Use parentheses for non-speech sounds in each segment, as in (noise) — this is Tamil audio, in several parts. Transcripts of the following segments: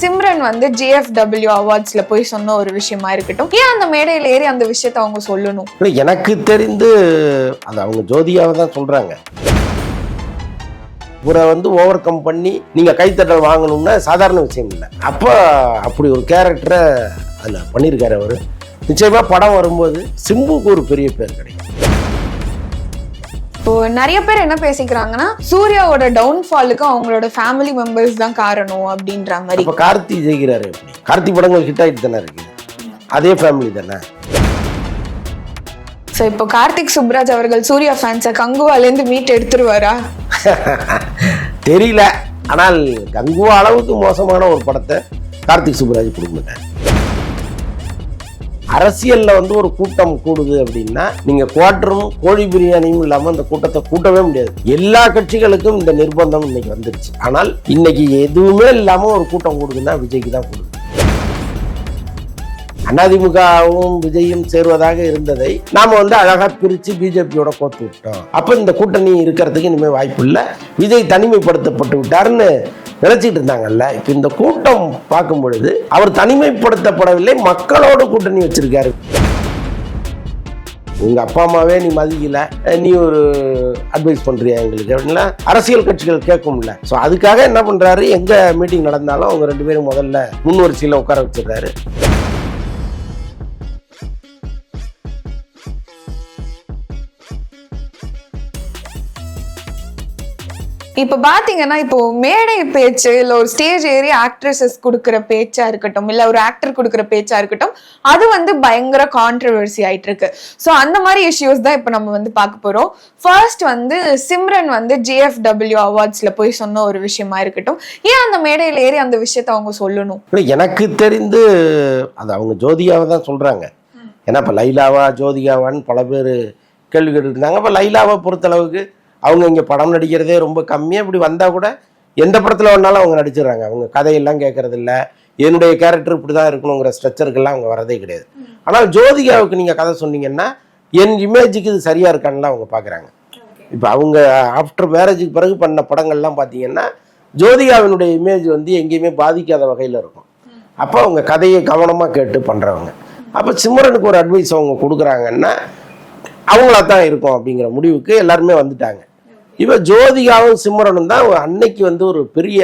சிம்ரன் வந்து ஜிஎஃப்டபிள்யூ அவார்ட்ஸ்ல போய் சொன்ன ஒரு விஷயமா இருக்கட்டும். ஏன் அந்த மேடையில ஏறி அந்த விஷயத்த அவங்க சொல்லணும்? இல்லை எனக்கு தெரிந்து அது அவங்க ஜோதியாவை தான் சொல்றாங்க. இவரை வந்து ஓவர் கம் பண்ணி நீங்கள் கைத்தட்டல் வாங்கணும்னா சாதாரண விஷயம் இல்லை. அப்போ அப்படி ஒரு கேரக்டரை அதில் பண்ணியிருக்காரு அவர். நிச்சயமாக படம் வரும்போது சிம்புக்கு ஒரு பெரிய பேர் கிடைக்கும். இப்போ நிறைய பேர் என்ன பேசிக்கிறாங்கன்னா சூர்யாவோட டவுன்ஃபாலுக்கு அவங்களோட ஃபேமிலி மெம்பர்ஸ் தான் காரணம் அப்படின்ற மாதிரி. இப்போ கார்த்தி ஜெயிக்கிறாரு. கார்த்தி படங்கள் ஹிட் ஆகிட்டு தானே இருக்கு. அதே ஃபேமிலி தானே. ஸோ இப்போ கார்த்திக் சுப்ராஜ் அவர்கள் சூர்யா ஃபேன்ஸை கங்குவாலேருந்து மீட் எடுத்துருவாரா? (laughs) தெரியல. ஆனால் கங்குவா அளவுக்கு மோசமான ஒரு படத்தை கார்த்திக் சுப்புராஜ் கொடுக்க மாட்டார் அரசியலில் வந்து ஒரு கூட்டம் கூடுது அப்படின்னா நீங்க குவாட்டரும் கோழி பிரியாணியும் இல்லாமல் அந்த கூட்டத்தை கூட்டவே முடியாது. எல்லா கட்சிகளுக்கும் இந்த நிர்பந்தம் இன்னைக்கு வந்துருச்சு. ஆனால் இன்னைக்கு எதுவுமே இல்லாமல் ஒரு கூட்டம் கூடுதுன்னா விஜய்க்கு தான் கூடுது. அதிமுகவும் விஜயும் சேர்வதாக இருந்ததை நாம வந்து அழகா பிரிச்சு பிஜேபியோட கோத்து விட்டோம். அப்ப இந்த கூட்டணி இருக்கிறதுக்கு இனிமே வாய்ப்பு இல்லை. விஜய் தனிமைப்படுத்தப்பட்டு விட்டாருன்னு நினைச்சிட்டு இருந்தாங்கல்ல. இப்ப இந்த கூட்டம் பார்க்கும் பொழுது அவர் தனிமைப்படுத்தப்படவில்லை மக்களோட கூட்டணி வச்சிருக்காரு. உங்க அப்பா அம்மாவே நீ மதிக்கல நீ ஒரு அட்வைஸ் பண்றியா எங்களுக்கு? அப்படின்னா அரசியல் கட்சிகள் கேட்கும்ல ஸோ அதுக்காக என்ன பண்றாரு? எங்க மீட்டிங் நடந்தாலும் அவங்க ரெண்டு பேரும் முதல்ல முன்வரிசையில் உட்கார வச்சிடுறாரு. இப்போ பார்த்தீங்கன்னா இப்போ மேடை பேச்சு இல்லை ஒரு ஸ்டேஜ் ஏறி ஆக்ட்ரஸஸ் கொடுக்குற பேச்சா இருக்கட்டும் இல்லை ஒரு ஆக்டர் கொடுக்குற பேச்சா இருக்கட்டும் அது வந்து பயங்கர கான்ட்ரவர்சி ஆயிட்டு இருக்கு ஸோ அந்த மாதிரி இஷ்யூஸ் தான் இப்போ நம்ம வந்து பார்க்க போறோம். ஃபர்ஸ்ட் வந்து சிம்ரன் வந்து ஜிஎஃப்டபிள்யூ அவார்ட்ஸ்ல போய் சொன்ன ஒரு விஷயமா இருக்கட்டும். ஏன் அந்த மேடையில் ஏறி அந்த விஷயத்த அவங்க சொல்லணும்? இல்லை எனக்கு தெரிந்து அது அவங்க ஜோதியாவை தான் சொல்கிறாங்க ஏன்னா இப்போ லைலாவா ஜோதிகாவான்னு பல பேர் கேள்வி கேட்டுருந்தாங்க இப்போ லைலாவை பொறுத்தளவுக்கு அவங்க இங்கே படம் நடிக்கிறதே ரொம்ப கம்மியாக இப்படி வந்தால் கூட எந்த படத்தில் வேணாலும் அவங்க நடிச்சிடுறாங்க. அவங்க கதையெல்லாம் கேட்கறது இல்லை என்னுடைய கேரக்டர் இப்படி தான் இருக்கணுங்கிற ஸ்ட்ரக்சருக்கெல்லாம் அவங்க வரதே கிடையாது. ஆனால் ஜோதிகாவுக்கு நீங்கள் கதை சொன்னீங்கன்னா என் இமேஜுக்கு இது சரியாக இருக்கான்லாம் அவங்க பார்க்குறாங்க இப்போ அவங்க ஆஃப்டர் மேரேஜுக்கு பிறகு பண்ண படங்கள்லாம் பார்த்தீங்கன்னா ஜோதிகாவினுடைய இமேஜ் வந்து எங்கேயுமே பாதிக்காத வகையில் இருக்கும். அப்போ அவங்க கதையை கவனமாக கேட்டு பண்ணுறவங்க அப்போ சிம்மரனுக்கு ஒரு அட்வைஸ் அவங்க கொடுக்குறாங்கன்னா அவங்களா தான் இருக்கும் அப்படிங்கிற முடிவுக்கு எல்லாருமே வந்துட்டாங்க. இப்போ ஜோதிகாவும் சிம்ரனும் தான் அன்னைக்கு வந்து ஒரு பெரிய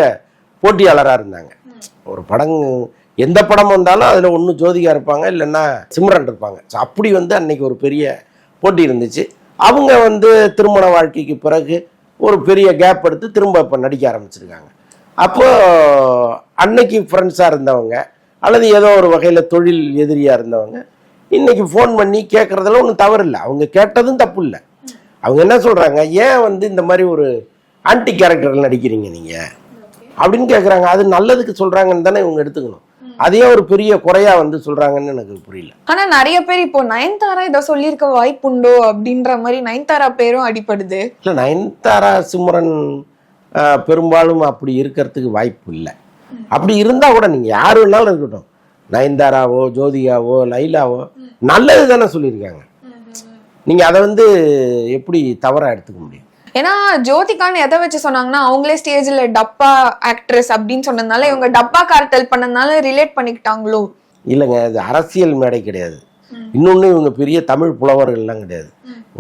போட்டியாளராக இருந்தாங்க. ஒரு படம் எந்த படம் வந்தாலும் அதில் ஒன்று ஜோதிகா இருப்பாங்க இல்லைன்னா சிம்ரன் இருப்பாங்க. ஸோ அப்படி வந்து அன்னைக்கு ஒரு பெரிய போட்டி இருந்துச்சு. அவங்க வந்து திருமண வாழ்க்கைக்கு பிறகு ஒரு பெரிய கேப் எடுத்து திரும்ப இப்போ நடிக்க ஆரம்பிச்சிருக்காங்க. அப்போ அன்னைக்கு ஃப்ரெண்ட்ஸாக இருந்தவங்க அல்லது ஏதோ ஒரு வகையில் தொழில் எதிரியாக இருந்தவங்க இன்னைக்கு ஃபோன் பண்ணி கேட்குறதுல ஒன்றும் தவறு இல்லை அவங்க கேட்டதும் தப்பு இல்லை. அவங்க என்ன சொல்கிறாங்க ஏன் வந்து இந்த மாதிரி ஒரு ஆன்டி கேரக்டரில் நடிக்கிறீங்க நீங்கள் அப்படின்னு கேட்குறாங்க அது நல்லதுக்கு சொல்கிறாங்கன்னு தானே இவங்க எடுத்துக்கணும். அதையே ஒரு பெரிய குறையா வந்து சொல்கிறாங்கன்னு எனக்கு புரியல. ஆனா நிறைய பேர் இப்போ நயன்தாரா இதை சொல்லியிருக்க வாய்ப்புண்டோ அப்படின்ற மாதிரி நயன்தாரா பேரும் அடிபடுது. இல்லை நயன்தாரா சிம்ரன் பெரும்பாலும் அப்படி இருக்கிறதுக்கு வாய்ப்பு இல்லை. அப்படி இருந்தால் கூட நீங்கள் யார் வேணாலும் இருக்கட்டும். நயன்தாராவோ ஜோதிகாவோ லைலாவோ நல்லது தானே சொல்லியிருக்காங்க. நீங்கள் அதை வந்து எப்படி தவறாக எடுத்துக்க முடியும்? ஏன்னா ஜோதிகான்னு எதை வச்சு சொன்னாங்கன்னா அவங்களே ஸ்டேஜ்ல டப்பா ஆக்ட்ரஸ் அப்படின்னு சொன்னதுனால இவங்க டப்பா கார்டல் பண்ணதுனால ரிலேட் பண்ணிக்கிட்டாங்களோ? இல்லைங்க இது அரசியல் மேடை கிடையாது. இன்னொன்று இவங்க பெரிய தமிழ் புலவர்கள்லாம் கிடையாது.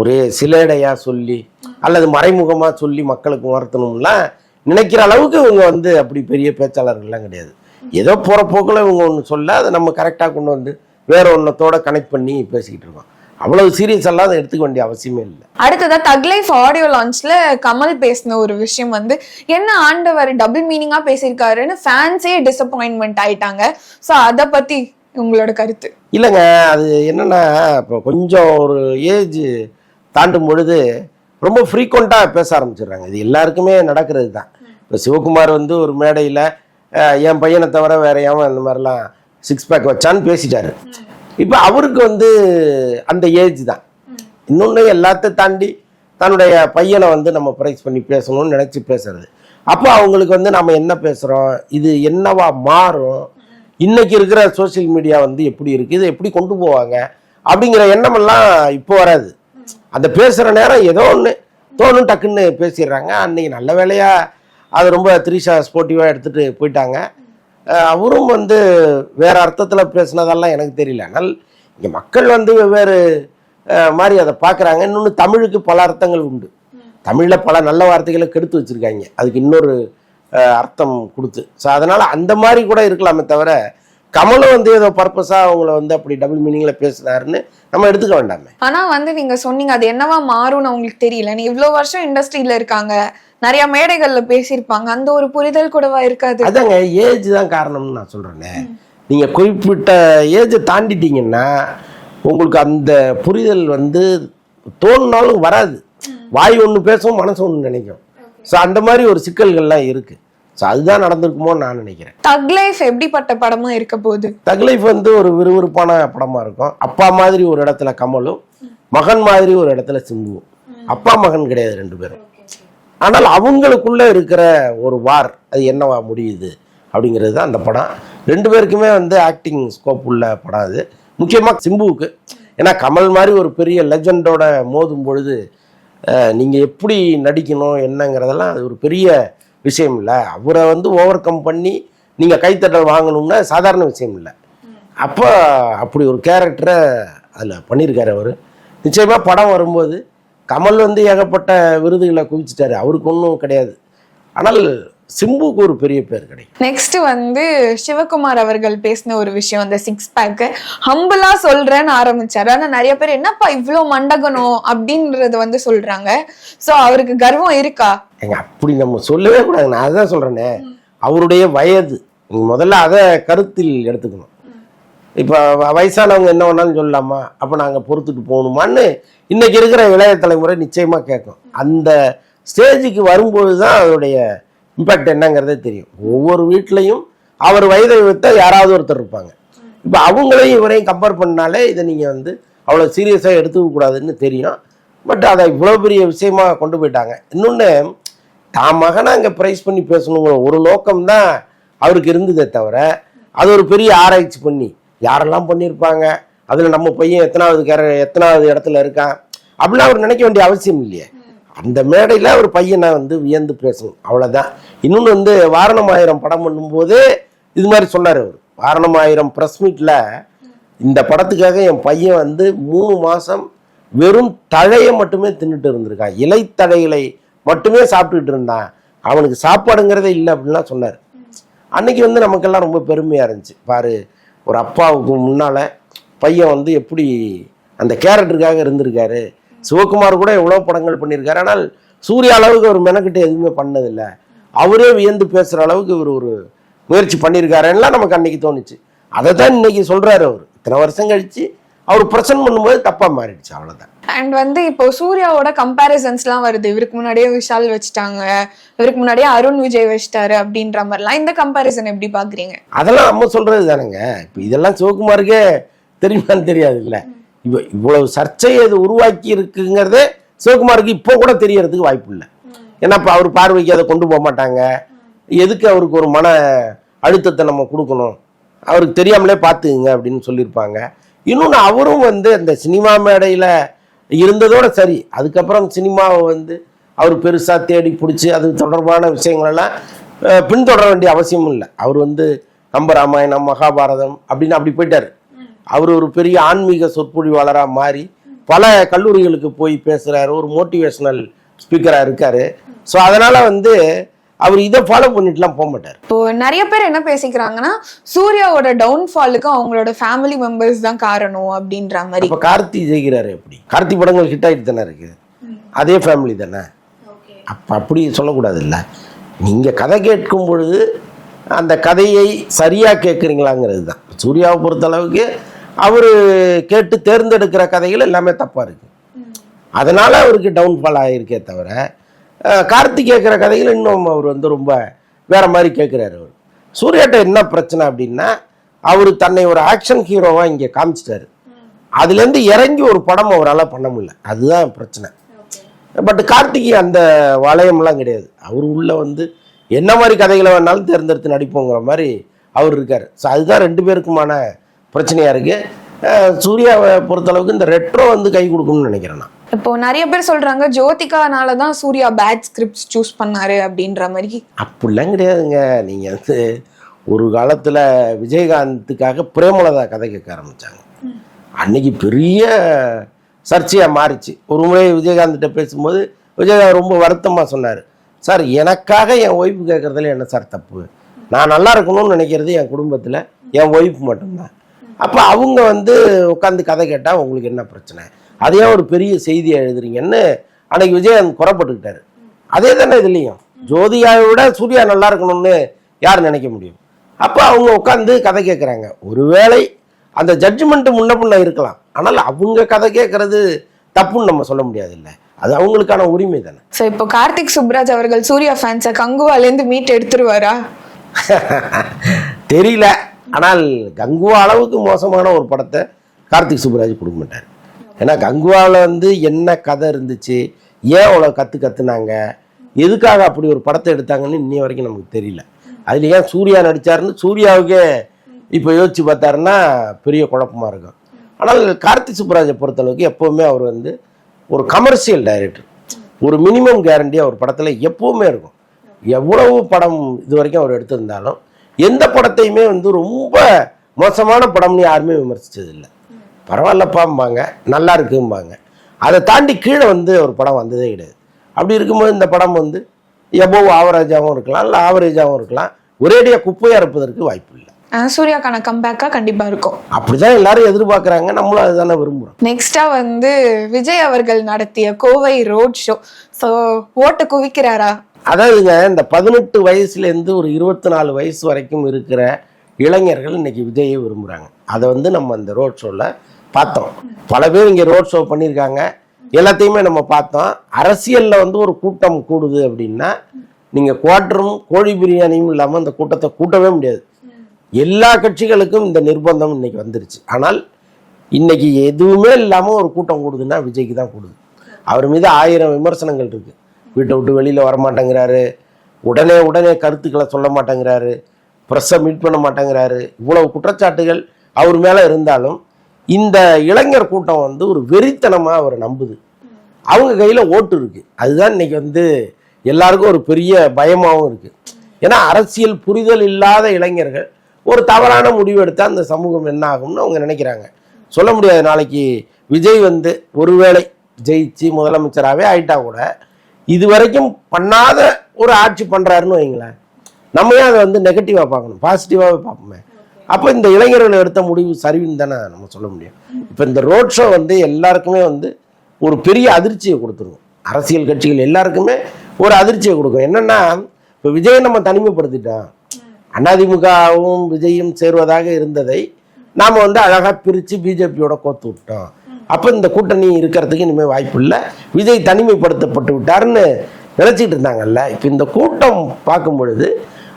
ஒரே சிலேடையா சொல்லி அல்லது மறைமுகமாக சொல்லி மக்களுக்கு உணர்த்தணும்லாம் நினைக்கிற அளவுக்கு இவங்க வந்து அப்படி பெரிய பேச்சாளர்கள்லாம் கிடையாது. ஏதோ போகிற போக்கில் இவங்க ஒன்று சொல்ல அதை நம்ம கரெக்டாக கொண்டு வந்து வேற ஒன்றத்தோட கனெக்ட் பண்ணி பேசிக்கிட்டு இருக்கோம். அவ்வளவு சீரியஸ் எல்லாம் அதை எடுத்துக்க வேண்டிய அவசியமே இல்லை. அடுத்ததா தக் லைஃப் ஆடியோ லான்ச்ல கமல் பேசின ஒரு விஷயம் வந்து என்ன ஆண்டவர் டபுள் மீனிங்கா பேசியிருக்காருன்னு ஃபேன்ஸே டிசப்பாயின்மெண்ட் ஆயிட்டாங்க. சோ அத பத்தி உங்களோட கருத்து? இல்லைங்க அது என்னன்னா இப்போ கொஞ்சம் ஒரு ஏஜ் தாண்டும் பொழுது ரொம்ப ஃப்ரீக்வெண்ட்டாக பேச ஆரம்பிச்சிடுறாங்க. இது எல்லாருக்குமே நடக்கிறது தான். இப்போ சிவகுமார் வந்து ஒரு மேடையில் என் பையனை தவிர வேற எவன் இந்த மாதிரிலாம் சிக்ஸ் பேக் வச்சான்னு பேசிட்டாரு. இப்போ அவருக்கு வந்து அந்த ஏஜ் தான். இன்னொன்று எல்லாத்தையும் தாண்டி தன்னுடைய பையனை வந்து நம்ம ப்ரைஸ் பண்ணி பேசணும்னு நினச்சி பேசுறது. அப்போ அவங்களுக்கு வந்து நம்ம என்ன பேசுகிறோம் இது என்னவா மாறும்? இன்னைக்கு இருக்கிற சோஷியல் மீடியா வந்து எப்படி இருக்குது இதை எப்படி கொண்டு போவாங்க? அப்படிங்கிற எண்ணமெல்லாம் இப்போ வராது. அந்த பேசுகிற நேரம் ஏதோ ஒன்று தோணும் டக்குன்னு பேசிடுறாங்க. அன்னைக்கு நல்ல வேலையாக அது ரொம்ப த்ரீஷா ஸ்போர்ட்டிவாக எடுத்துகிட்டு போயிட்டாங்க. அவரும் வந்து வேற அர்த்தத்தில் பேசுனதெல்லாம் எனக்கு தெரியல. ஆனால் இங்கே மக்கள் வந்து வெவ்வேறு மாதிரி அதை பார்க்குறாங்க இன்னொன்று தமிழுக்கு பல அர்த்தங்கள் உண்டு. தமிழில் பல நல்ல வார்த்தைகளை கெடுத்து வச்சுருக்காங்க. அதுக்கு இன்னொரு அர்த்தம் கொடுத்து. ஸோ அதனால் அந்த மாதிரி கூட இருக்கலாமே தவிர கமலும் வந்து ஏதோ பர்பஸாக அவங்கள வந்து அப்படி டபுள் மீனிங்ல பேசுனாருன்னு நம்ம எடுத்துக்க வேண்டாமே. ஆனா வந்து நீங்க சொன்னீங்க அது என்னவா மாறும்னு அவங்களுக்கு தெரியல. நீ இவ்வளவு வருஷம் இண்டஸ்ட்ரியில இருக்காங்க. நிறைய மேடைகள்ல பேசியிருப்பாங்க. அந்த ஒரு புரிதல் கூடவா இருக்காது? அதாங்க ஏஜ் தான் காரணம்னு நான் சொல்கிறேனே நீங்கள் குறிப்பிட்ட ஏஜை தாண்டிட்டீங்கன்னா உங்களுக்கு அந்த புரிதல் வந்து தோணுனாலும் வராது. வாய் ஒன்று பேசும் மனசு ஒன்று நினைக்கும். ஸோ அந்த மாதிரி ஒரு சிக்கல்கள்லாம் இருக்குது ஸோ அதுதான் நடந்திருக்குமோன்னு நான் நினைக்கிறேன். தக் லைஃப் எப்படிப்பட்ட படமா இருக்க போகுது? தக் லைஃப் வந்து ஒரு விறுவிறுப்பான படமாக இருக்கும். அப்பா மாதிரி ஒரு இடத்துல கமலும் மகன் மாதிரி ஒரு இடத்துல சிம்புவும். அப்பா மகன் கிடையாது ரெண்டு பேரும். ஆனால் அவங்களுக்குள்ளே இருக்கிற ஒரு வார் அது என்னவா முடியுது அப்படிங்கிறது தான் அந்த படம். ரெண்டு பேருக்குமே வந்து ஆக்டிங் ஸ்கோப் உள்ள படம் அது. முக்கியமாக சிம்புவுக்கு. ஏன்னா கமல் மாதிரி ஒரு பெரிய லெஜண்டோட மோதும் பொழுது நீங்கள் எப்படி நடிக்கணும் என்னங்கிறதெல்லாம் அது ஒரு பெரிய விஷயம் இல்லை. அவரை வந்து ஓவர் கம் பண்ணி நீங்கள் கைத்தட்டல் வாங்கணும்னா சாதாரண விஷயம் இல்லை. அப்போ அப்படி ஒரு கேரக்டரை அதில் பண்ணியிருக்காரு அவர். நிச்சயமாக படம் வரும்போது கமல் வந்து ஏகப்பட்ட விருதுகளை குவிச்சிட்டாரு. அவருக்கு ஒன்றும் கிடையாது. ஆனால் சிம்புக்கு ஒரு பெரிய பேர் கிடைக்கும். நெக்ஸ்ட் வந்து சிவகுமார் அவர்கள் பேசின ஒரு விஷயம் அந்த சிக்ஸ் பேக் ஹம்பிளா சொல்றேன்னு ஆரம்பிச்சாரு. ஆனா நிறைய பேர் என்னப்பா இவ்ளோ மண்டகணும் அப்படின்றது வந்து சொல்றாங்க. சோ அவருக்கு கர்வம் இருக்கா? ஏங்க அப்படி நம்ம சொல்லவே கூடாது நான் அதான் சொல்கிறேனே அவருடைய வயது. முதல்ல அதை கருத்தில் எடுத்துக்கணும். இப்போ வயசானவங்க என்ன வேணாலும் சொல்லலாமா? அப்போ நாங்கள் பொறுத்துட்டு போகணுமான்னு இன்னைக்கு இருக்கிற இளைய தலைமுறை நிச்சயமாக கேட்கும். அந்த ஸ்டேஜுக்கு வரும்போது தான் அதோடைய இம்பேக்ட் என்னங்கிறதே தெரியும். ஒவ்வொரு வீட்லேயும் அவர் வயதை வைத்த யாராவது ஒருத்தர் இருப்பாங்க. இப்போ அவங்களையும் இவரையும் கம்பேர் பண்ணாலே இதை நீங்கள் வந்து அவ்வளோ சீரியஸாக எடுத்துக்க கூடாதுன்னு தெரியும். பட் அதை இவ்வளோ பெரிய விஷயமா கொண்டு போயிட்டாங்க. இன்னொன்று தான் மகனை அங்கே ப்ரைஸ் பண்ணி பேசணுங்கிற ஒரு நோக்கம் தான் அவருக்கு இருந்ததே தவிர அது ஒரு பெரிய ஆராய்ச்சி பண்ணி யாரெல்லாம் பண்ணியிருப்பாங்க? அதில் நம்ம பையன் எத்தனாவது கேர எத்தனாவது இடத்துல இருக்கான்? அப்படிலாம் அவர் நினைக்க வேண்டிய அவசியம் இல்லையே. அந்த மேடையில் ஒரு பையனை வந்து வியந்து பேசணும். அவ்வளோதான் இன்னொன்று வந்து வாரணம் ஆயிரம் படம் பண்ணும்போது இது மாதிரி சொன்னார் அவர். வாரணம் ஆயிரம் ப்ரெஸ் மீட்டில் இந்த படத்துக்காக என் பையன் வந்து மூணு மாதம் வெறும் தழையை மட்டுமே தின்னுட்டு இருந்திருக்கான். இலைத்தழைகளை மட்டுமே சாப்பிட்டுட்டு இருந்தான். அவனுக்கு சாப்பாடுங்கிறதே இல்லை அப்படின்லாம் சொன்னார். அன்னைக்கு வந்து நமக்கெல்லாம் ரொம்ப பெருமையாக இருந்துச்சு. பாரு ஒரு அப்பாவுக்கு முன்னால் பையன் வந்து எப்படி அந்த கேரக்டருக்காக இருந்திருக்காரு. சிவகுமார் கூட எவ்வளோ படங்கள் பண்ணியிருக்காரு. ஆனால் சூர்யா அளவுக்கு அவர் மெனக்கிட்ட எதுவுமே பண்ணதில்லை. அவரே வியந்து பேசுகிற அளவுக்கு இவர் ஒரு முயற்சி பண்ணியிருக்காருன்னா நமக்கு அன்னைக்கு தோணுச்சு. அதை தான் இன்னைக்கு சொல்கிறாரு அவர். இத்தனை வருஷம் கழிச்சு அவர் பிரசன்ட் பண்ணும்போது தப்பாக மாறிடுச்சு அவ்வளோதான் அண்ட் வந்து இப்போ சூர்யாவோட கம்பேரிசன்ஸ்லாம் வருது. இவருக்கு முன்னாடியே விஷால் வச்சுட்டாங்க. இவருக்கு முன்னாடியே அருண் விஜய் வச்சிட்டாரு அப்படின்ற மாதிரிலாம். இந்த கம்பேரிசன் எப்படி பாக்குறீங்க? அதெல்லாம் நம்ம சொல்றது தானேங்க. இப்போ இதெல்லாம் சிவகுமாருக்கே தெரியுமான்னு தெரியாது இல்லை இவ இவ்வளவு சர்ச்சையை இது உருவாக்கி இருக்குங்கிறதே சிவகுமாருக்கு இப்போ கூட தெரியறதுக்கு வாய்ப்பு இல்லை. ஏன்னா இப்போ அவர் பார்வைக்கு அதை கொண்டு போக மாட்டாங்க. எதுக்கு அவருக்கு ஒரு மன அழுத்தத்தை நம்ம கொடுக்கணும்? அவருக்கு தெரியாமலே பார்த்துக்குங்க அப்படின்னு சொல்லியிருப்பாங்க. இன்னொன்று அவரும் வந்து அந்த சினிமா மேடையில் இருந்ததோட சரி. அதுக்கப்புறம் சினிமாவை வந்து அவர் பெருசாக தேடி பிடிச்சி அது தொடர்பான விஷயங்களெல்லாம் பின்தொடர வேண்டிய அவசியமும் இல்லை. அவர் வந்து கம்பராமாயணம் மகாபாரதம் அப்படின்னு அப்படி போயிட்டார். அவர் ஒரு பெரிய ஆன்மீக சொற்பொழிவாளராக மாறி பல கல்லூரிகளுக்கு போய் பேசுகிறாரு ஒரு மோட்டிவேஷனல் ஸ்பீக்கராக இருக்காரு. ஸோ அதனால் வந்து அவர் இதை ஃபாலோ பண்ணிட்டுலாம் போக மாட்டார். இப்போ நிறைய பேர் என்ன பேசிக்கிறாங்கன்னா சூர்யாவோட டவுன்ஃபாலுக்கு அவங்களோட ஃபேமிலி மெம்பர்ஸ் தான் காரணம் அப்படின்ற மாதிரி. இப்போ கார்த்தி ஜெயிக்கிறாரு எப்படி? கார்த்தி படங்கள் ஹிட் ஆகிட்டு தானே இருக்கு. அதே ஃபேமிலி தானே. அப்போ அப்படி சொல்லக்கூடாது இல்லை நீங்கள் கதை கேட்கும் பொழுது அந்த கதையை சரியாக கேட்குறீங்களாங்கிறது தான். சூர்யாவை பொறுத்தளவுக்கு அவர் கேட்டு தேர்ந்தெடுக்கிற கதைகள் எல்லாமே தப்பாக இருக்குது அதனால் அவருக்கு டவுன்ஃபால் ஆகிருக்கே தவிர அஹ், கார்த்தி கேட்குற கதைகள் இன்னும் அவர் வந்து ரொம்ப வேற மாதிரி கேட்குறாரு அவர். சூர்யாட்ட என்ன பிரச்சனை அப்படின்னா அவர் தன்னை ஒரு ஆக்ஷன் ஹீரோவாக இங்கே காமிச்சிட்டாரு. அதுலேருந்து இறங்கி ஒரு படம் அவரால் பண்ண முடியல. அதுதான் பிரச்சனை. பட் கார்த்திகை அந்த வளையம்லாம் கிடையாது. அவர் உள்ள வந்து என்ன மாதிரி கதைகளை வேணாலும் தேர்ந்தெடுத்து நடிப்போங்கிற மாதிரி அவர் இருக்கார். ஸோ அதுதான் ரெண்டு பேருக்குமான பிரச்சனையாக இருக்குது சூர்யாவை பொறுத்தளவுக்கு இந்த ரெட்ரோ வந்து கை கொடுக்கும்னு நினைக்கிறேன் நான். இப்போ நிறைய பேர் சொல்றாங்க ஜோதிகானால தான் சூர்யா பேட் ஸ்கிரிப்ட்ஸ் சூஸ் பண்ணாரு அப்படின்ற மாதிரி. அப்படிலாம் கிடையாதுங்க. நீங்கள் வந்து ஒரு காலத்தில் விஜயகாந்துக்காக பிரேமலதா கதை கேட்க ஆரம்பித்தாங்க அன்னைக்கு பெரிய சர்ச்சையாக மாறிச்சு. ஒரு முறை விஜயகாந்த்கிட்ட பேசும்போது விஜயகாந்த் ரொம்ப வருத்தமாக சொன்னார். சார் எனக்காக என் ஒய்ஃபு கேட்குறதுல என்ன சார் தப்பு? நான் நல்லா இருக்கணும்னு நினைக்கிறது என் குடும்பத்தில் என் ஒய்ஃப் மட்டும்தான். அப்போ அவங்க வந்து உட்காந்து கதை கேட்டால் உங்களுக்கு என்ன பிரச்சனை? அதையே ஒரு பெரிய செய்தியை எழுதுறீங்கன்னு அன்னைக்கு விஜயகாந்த் குறப்பட்டுக்கிட்டாரு. அதே தானே இதுலேயும். ஜோதிகாவை விட சூர்யா நல்லா இருக்கணும்னு யார் நினைக்க முடியும்? அப்போ அவங்க உட்காந்து கதை கேட்குறாங்க ஒருவேளை அந்த ஜட்ஜ்மெண்ட் முன்ன பின்ன இருக்கலாம். ஆனால் அவங்க கதை கேட்கறது தப்புன்னு நம்ம சொல்ல முடியாது இல்லை அது அவங்களுக்கான உரிமை தானே. சோ இப்போ கார்த்திக் சுப்ராஜ் அவர்கள் சூர்யா ஃபேன்ஸை கங்குவால இருந்து மீட் எடுத்துருவாரா? (laughs) தெரியல. ஆனால் கங்குவா அளவுக்கு மோசமான ஒரு படத்தை கார்த்திக் சுப்ராஜ் கொடுக்க மாட்டார். ஏன்னா கங்குவாவில் வந்து என்ன கதை இருந்துச்சு ஏன் அவ்வளோ கற்று கற்றுனாங்க எதுக்காக அப்படி ஒரு படத்தை எடுத்தாங்கன்னு இன்னி வரைக்கும் நமக்கு தெரியல. அதில் ஏன் சூர்யா நடித்தாருன்னு சூர்யாவுக்கே இப்போ யோசிச்சு பார்த்தாருன்னா பெரிய குழப்பமா இருக்கும். ஆனால் கார்த்திக் சுப்ராஜை பொறுத்தளவுக்கு எப்போவுமே அவர் வந்து ஒரு கமர்ஷியல் டைரக்டர் ஒரு மினிமம் கேரண்டி அவர் படத்தில் எப்போவுமே இருக்கும். எவ்வளவு படம் இது வரைக்கும் அவர் எடுத்திருந்தாலும் எந்த படத்தையுமே வந்து ரொம்ப மோசமான படம்னு யாருமே விமர்சிச்சது இல்லை பரவாயில்லப்பாம்பாங்க நல்லா இருக்கும்பாங்க. அதை தாண்டி கீழே வந்து ஒரு படம் வந்ததே கிடையாது. அப்படி இருக்கும்போது இந்த படம் வந்து எபோவ் ஆவரேஜாகவும் இருக்கலாம் இல்லை ஆவரேஜாகவும் இருக்கலாம். ஒரேடியாக குப்பையாக இருப்பதற்கு வாய்ப்பு இல்லை. சூர்யாக்கான கம்பேக்கா கண்டிப்பா இருக்கும். அப்படிதான் எல்லாரும் எதிர்பார்க்குறாங்க நம்மளும் அதுதானே விரும்புகிறோம் நெக்ஸ்டா வந்து விஜய் அவர்கள் நடத்திய கோவை ரோட் ஷோ சோ ஓட்டு குவிக்கிறாரா? அதாவதுங்க இந்த பதினெட்டு வயசுலேருந்து ஒரு இருபத்தி நாலு வயசு வரைக்கும் இருக்கிற இளைஞர்கள் இன்னைக்கு விஜயை விரும்புகிறாங்க அதை வந்து நம்ம அந்த ரோட் ஷோவில் பார்த்தோம். பல பேர் இங்கே ரோட் ஷோ பண்ணியிருக்காங்க. எல்லாத்தையுமே நம்ம பார்த்தோம். அரசியலில் வந்து ஒரு கூட்டம் கூடுது அப்படின்னா நீங்கள் குவாட்டரும் கோழி பிரியாணியும் இல்லாமல் அந்த கூட்டத்தை கூட்டவே முடியாது. எல்லா கட்சிகளுக்கும் இந்த நிர்பந்தம் இன்னைக்கு வந்துருச்சு. ஆனால் இன்னைக்கு எதுவுமே இல்லாமல் ஒரு கூட்டம் கூடுதுன்னா விஜய்க்கு தான் கூடுது. அவர் மீது ஆயிரம் விமர்சனங்கள் இருக்குது வீட்டை விட்டு வெளியில் வரமாட்டேங்கிறாரு. உடனே உடனே கருத்துக்களை சொல்ல மாட்டேங்கிறாரு. ப்ரெஸ்ஸை மீட் பண்ண மாட்டேங்கிறாரு. இவ்வளவு குற்றச்சாட்டுகள் அவர் மேலே இருந்தாலும் இந்த இளைஞர் கூட்டம் வந்து ஒரு வெறித்தனமாக அவர் நம்புது. அவங்க கையில் ஓட்டு இருக்குது அதுதான் இன்னைக்கு வந்து எல்லாருக்கும் ஒரு பெரிய பயமாகவும் இருக்குது ஏன்னா அரசியல் புரிதல் இல்லாத இளைஞர்கள் ஒரு தவறான முடிவு எடுத்தால் அந்த சமூகம் என்ன ஆகும்னு அவங்க நினைக்கிறாங்க. சொல்ல முடியாது. நாளைக்கு விஜய் வந்து ஒருவேளை ஜெயிச்சு முதலமைச்சராகவே ஆயிட்டா கூட இது வரைக்கும் பண்ணாத ஒரு ஆட்சி பண்ணுறாருன்னு வைங்களேன். நம்ம ஏன் அதை வந்து நெகட்டிவாக பார்க்கணும்? பாசிட்டிவாகவே பார்ப்போமே. அப்போ இந்த இளைஞர்கள் எடுத்த முடிவு சரிவுன்னு தானே நம்ம சொல்ல முடியும். இப்போ இந்த ரோட் ஷோ வந்து எல்லாருக்குமே வந்து ஒரு பெரிய அதிர்ச்சியை கொடுத்துருவோம் அரசியல் கட்சிகள் எல்லாருக்குமே ஒரு அதிர்ச்சியை கொடுக்கும். என்னன்னா இப்போ விஜயை நம்ம தனிமைப்படுத்திட்டோம். அதிமுகவும் விஜயும் சேருவதாக இருந்ததை நாம் வந்து அழகாக பிரித்து பிஜேபியோட கோத்து விட்டோம். அப்போ இந்த கூட்டணி இருக்கிறதுக்கு இனிமேல் வாய்ப்பு இல்லை. விஜய் தனிமைப்படுத்தப்பட்டு விட்டாருன்னு நினச்சிக்கிட்டு இருந்தாங்கல்ல. இப்போ இந்த கூட்டம் பார்க்கும் பொழுது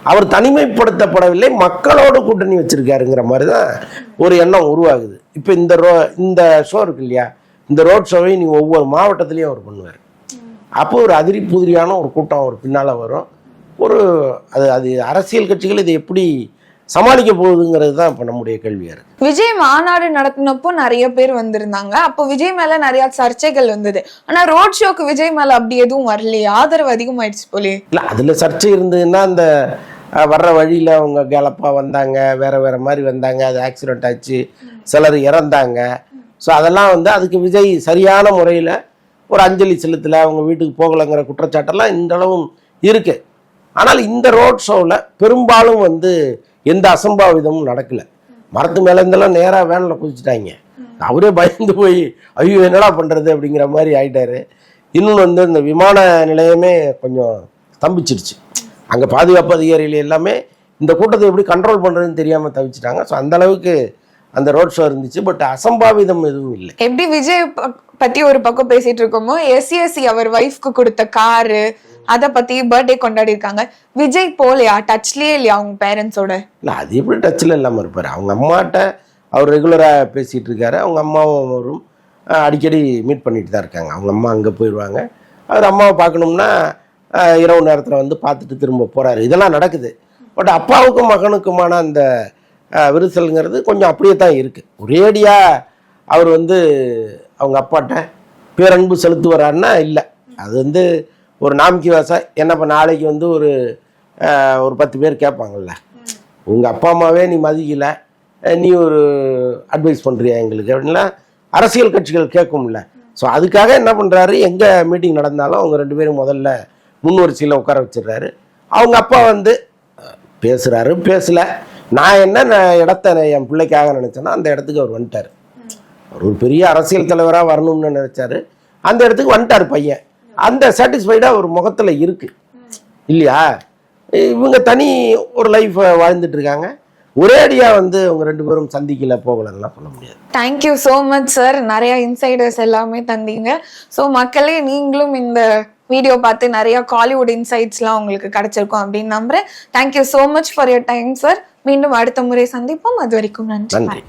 அவர் தனிமைப்படுத்தப்படவில்லை மக்களோடு கூட்டணி வச்சுருக்காருங்கிற மாதிரி தான் ஒரு எண்ணம் உருவாகுது. இப்போ இந்த ரோ இந்த ஷோ இருக்கு இல்லையா? இந்த ரோட் ஷோவை நீ ஒவ்வொரு மாவட்டத்துலேயும் அவர் பண்ணுவார். அப்போ ஒரு அதிரி புதிரியான ஒரு கூட்டம் அவர் பின்னால் வரும். ஒரு அது அது அரசியல் கட்சிகள் இதை எப்படி சமாளிக்க போகுதுங்கிறது தான் இப்போ நம்முடைய கேள்வியாக இருக்குது விஜய் மாநாடு நடத்தினப்போ நிறைய பேர் வந்திருந்தாங்க. அப்போ விஜய் மேல நிறைய சர்ச்சைகள் வந்தது. ஆனா ரோட் ஷோக்கு விஜய் மேல அப்படி எதுவும் வரலையே? ஆதரவு அதிகமாயிடுச்சு போலே இல்லை அதில் சர்ச்சை இருந்ததுன்னா அந்த வர்ற வழியில் அவங்க கேலப்பாக வந்தாங்க வேற வேற மாதிரி வந்தாங்க அது ஆக்சிடென்ட் ஆச்சு சிலர் இறந்தாங்க. ஸோ அதெல்லாம் வந்து அதுக்கு விஜய் சரியான முறையில் ஒரு அஞ்சலி செலுத்தலை அவங்க வீட்டுக்கு போகலைங்கிற குற்றச்சாட்டெல்லாம் இந்த அளவும் இருக்கு. ஆனால் இந்த ரோட் ஷோவில் பெரும்பாலும் வந்து எந்த அசம்பாவிதமும் நடக்கல. மரத்து மேலே இருந்தெல்லாம் நேராக வேனில் குதிச்சுட்டாங்க. அவரே பயந்து போய் ஐயோ என்னடா பண்ணுறது அப்படிங்கிற மாதிரி ஆயிட்டாரு. இன்னொன்று வந்து இந்த விமான நிலையமே கொஞ்சம் ஸ்தம்பிச்சிருச்சு அங்கே பாதுகாப்பு அதிகாரிகள் எல்லாமே இந்த கூட்டத்தை எப்படி கண்ட்ரோல் பண்ணுறதுன்னு தெரியாமல் தவிச்சிட்டாங்க. ஸோ அந்த அளவுக்கு அந்த ரோட் ஷோ இருந்துச்சு. பட் அசம்பாவிதம் எதுவும் இல்லை. எப்படி விஜய் ப- பத்தி ஒரு பக்கம் பேசிட்டு இருக்கோமோ எஸ்சிஎஸ்சி அவர் ஒய்ஃப்க்கு கொடுத்த காரு அதை பத்தி பர்த்டே கொண்டாடி இருக்காங்க விஜய் போலையா? டச்லயே இல்லையா அவங்க பேரண்ட்ஸோட இல்லை அது எப்படி டச்சில் இல்லாமல் இருப்பார்? அவங்க அம்மாட்ட அவர் ரெகுலராக பேசிகிட்டு இருக்காரு. அவங்க அம்மாவும் அவரும் அடிக்கடி மீட் பண்ணிட்டு தான் இருக்காங்க. அவங்க அம்மா அங்கே போயிடுவாங்க அவர் அம்மாவை பார்க்கணும்னா இரவு நேரத்தில் வந்து பார்த்துட்டு திரும்ப போகிறாரு இதெல்லாம் நடக்குது. பட் அப்பாவுக்கும் மகனுக்குமான அந்த விரிசல்ங்கிறது கொஞ்சம் அப்படியே தான் இருக்குது ஒரேடியாக அவர் வந்து அவங்க அப்பாட்ட பேரன்பு செலுத்துவாரான்னா இல்லை. அது வந்து ஒரு நாமிக்கி வாசா என்னப்பா நாளைக்கு வந்து ஒரு ஒரு பத்து பேர் கேட்பாங்கல்ல. உங்கள் அப்பா அம்மாவே நீ மதிக்கல. நீ ஒரு அட்வைஸ் பண்ணுறியா எங்களுக்கு? அப்படின்னா அரசியல் கட்சிகள் கேட்கும்ல. ஸோ அதுக்காக என்ன பண்ணுறாரு எங்கே மீட்டிங் நடந்தாலும் அவங்க ரெண்டு பேரும் முதல்ல முன்வரிசையில் உட்கார வச்சிடுறாரு. அவங்க அப்பா வந்து பேசுகிறாரு பேசலை பேசல. நான் என்ன இடத்த என் பிள்ளைக்காக நினச்சேன்னா அந்த இடத்துக்கு அவர் வந்துட்டார். அவர் ஒரு பெரிய அரசியல் தலைவராக வரணும்னு நினச்சாரு. அந்த இடத்துக்கு வந்துட்டார் பையன். அந்த சாட்டிஸ்ஃபைடாக ஒரு முகத்தில் இருக்கு. இல்லையா? இவங்க தனி ஒரு லைஃப் வாழ்ந்துட்டு இருக்காங்க. ஒரே அடியா வந்து அவங்க ரெண்டு பேரும் சந்திக்கல போகலன்னா சொல்ல முடியாது. Thank you so much sir நிறைய இன்சைடர்ஸ் எல்லாமே தந்தீங்க. ஸோ மக்களே நீங்களும் இந்த வீடியோ பார்த்து நிறைய காலிவுட் இன்சைட்ஸ்லாம் உங்களுக்கு கிடைச்சிருக்கும் அப்படின்னு நம்புறேன். Thank you so much for your time sir மீண்டும் அடுத்த முறை சந்திப்போம். அது வரைக்கும் நன்றி. நன்றி.